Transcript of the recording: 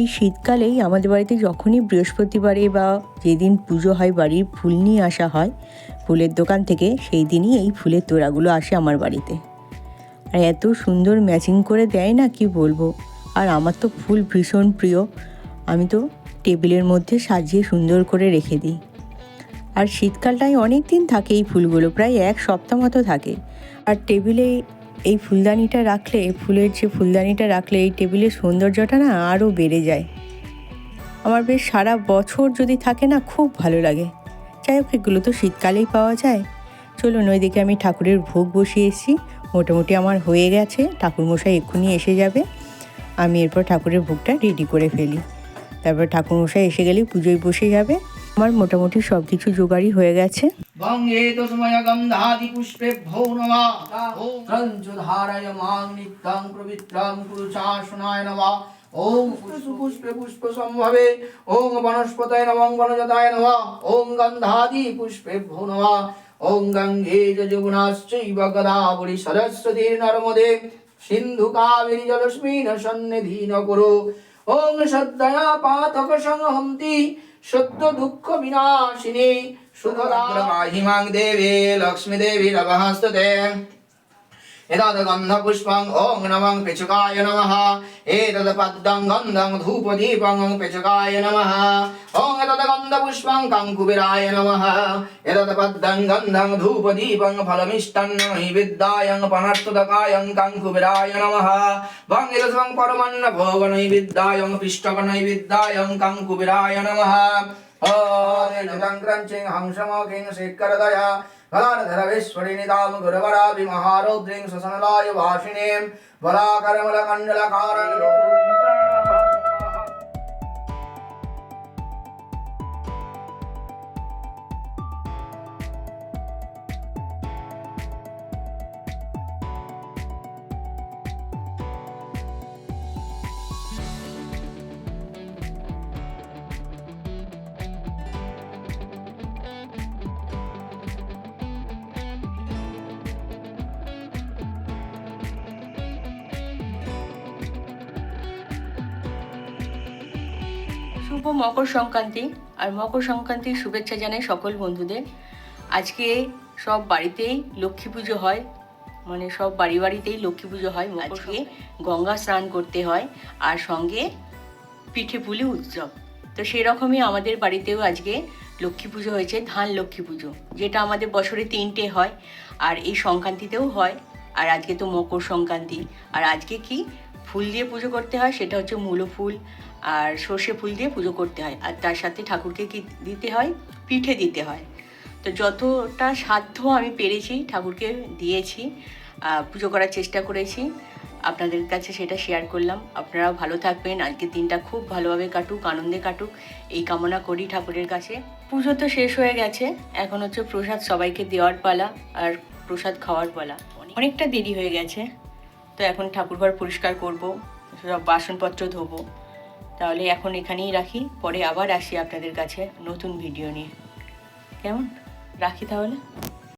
এই শীতকালেই আমাদের বাড়িতে যখনই বৃহস্পতিবারে বা যেদিন পুজো হয় বাড়ির ফুল নিয়ে আসা হয়, ফুলের দোকান থেকে সেই দিনই এই ফুলের তোড়াগুলো আসে আমার বাড়িতে। আর এত সুন্দর ম্যাচিং করে দেয় না কি বলব? আর আমার তো ফুল ভীষণ প্রিয়। আমি তো টেবিলের মধ্যে সাজিয়ে সুন্দর করে রেখে দিই। আর শীতকালটায় অনেক দিন থাকে এই ফুলগুলো, প্রায় এক সপ্তাহ মতো থাকে। আর টেবিলে এই ফুলদানিটা রাখলে, ফুলের যে ফুলদানিটা রাখলে এই টেবিলের সৌন্দর্যটা না আরও বেড়ে যায়। আমার বেশ সারা বছর যদি থাকে না, খুব ভালো লাগে। যাই হোক, এগুলো তো শীতকালেই পাওয়া যায়। চলুন, ওইদিকে আমি ঠাকুরের ভোগ বসিয়ে এসেছি। মোটামুটি আমার হয়ে গেছে, ঠাকুরমশাই এক্ষুনি এসে যাবে। আমি এরপর ঠাকুরের ভোগটা রেডি করে ফেলি। তারপর ঠাকুরমশাই এসে গেলেই পুজোয় বসে যাবে। আমার মোটামুটি সব কিছু জোগাড়ই হয়ে গেছে। ওম পুষ্প পুষ্পে পুষ্প সম্ভবে ওম বনস্পতয় নমঃ বনজতায় নমঃ। ওম গন্ধাদি পুষ্পেভ্যো নমঃ। ওম গঙ্গে যমুনাশ্চৈব গদাবলি সরস্বতী নর্মদে সিন্ধু কাবেরী জলস্মিন সন্নিধিন কুরু ওম শ্রদ্ধয়া পাতক সংহন্তি সত্য দুঃখ বিনাশিনী। সুধরা মাহিমাং দেবী লক্ষ্মী দেবী নমস্তুতে एतद्गन्धपुष्पम् ॐ नमः पिचुकाय नमः एतद्पद्मं गन्धं धूपदीपं पिचुकाय नमः ॐ एतद्गन्धपुष्पं कङ्कुबिराय नमः एतद्पद्मं गन्धं धूपदीपं फलमिष्टन्न हि विद्यायं पनर्तुदकायं कङ्कुबिराय नमः भङ्गिरसं परमन्न भोगनैविद्यायं पिष्टकनैविद्यायं कङ्कुबिराय नमः ॐ क्रञ्चिं हंसमोकिं शेखरदया गदाधरवेश्वरिणितां गुरुवराभिमहारौद्रीं ससनलाय भाषिणीं बलाकरमलकण्डलकारं শুভ মকর সংক্রান্তি আর মকর সংক্রান্তির শুভেচ্ছা জানাই সকল বন্ধুদের। আজকে সব বাড়িতেই লক্ষ্মী পুজো হয় মানে সব বাড়ি বাড়িতেই লক্ষ্মী পুজো হয় আজকে গঙ্গা স্নান করতে হয় আর সঙ্গে পিঠে পুলি উৎসব। তো সেরকমই আমাদের বাড়িতেও আজকে লক্ষ্মী পুজো হয়েছে ধান লক্ষ্মী পুজো যেটা আমাদের বছরে তিনটে হয় আর এই সংক্রান্তিতেও হয়। আর আজকে তো মকর সংক্রান্তি আর আজকে কি ফুল দিয়ে পুজো করতে হয়, সেটা হচ্ছে মূলো ফুল আর সর্ষে ফুল দিয়ে পুজো করতে হয়। আর তার সাথে ঠাকুরকে কি দিতে হয়? পিঠে দিতে হয়। তো যতটা সাধ্য আমি পেরেছি, ঠাকুরকে দিয়েছি পুজো করার চেষ্টা করেছি। আপনাদের কাছে সেটা শেয়ার করলাম। আপনারাও ভালো থাকবেন। আজকের দিনটা খুব ভালোভাবে কাটুক, আনন্দে কাটুক। এই কামনা করি ঠাকুরের কাছে। পুজো তো শেষ হয়ে গেছে। এখন হচ্ছে প্রসাদ সবাইকে দেওয়ার পালা আর প্রসাদ খাওয়ার পালা। অনেকটা দেরি হয়ে গেছে। তো এখন ঠাকুরঘর পরিষ্কার করব, সব বাসনপত্র ধোবো। তাহলে এখন এখানেই রাখি, পরে আবার আসি আপনাদের কাছে নতুন ভিডিও নিয়ে। কেমন? রাখি তাহলে?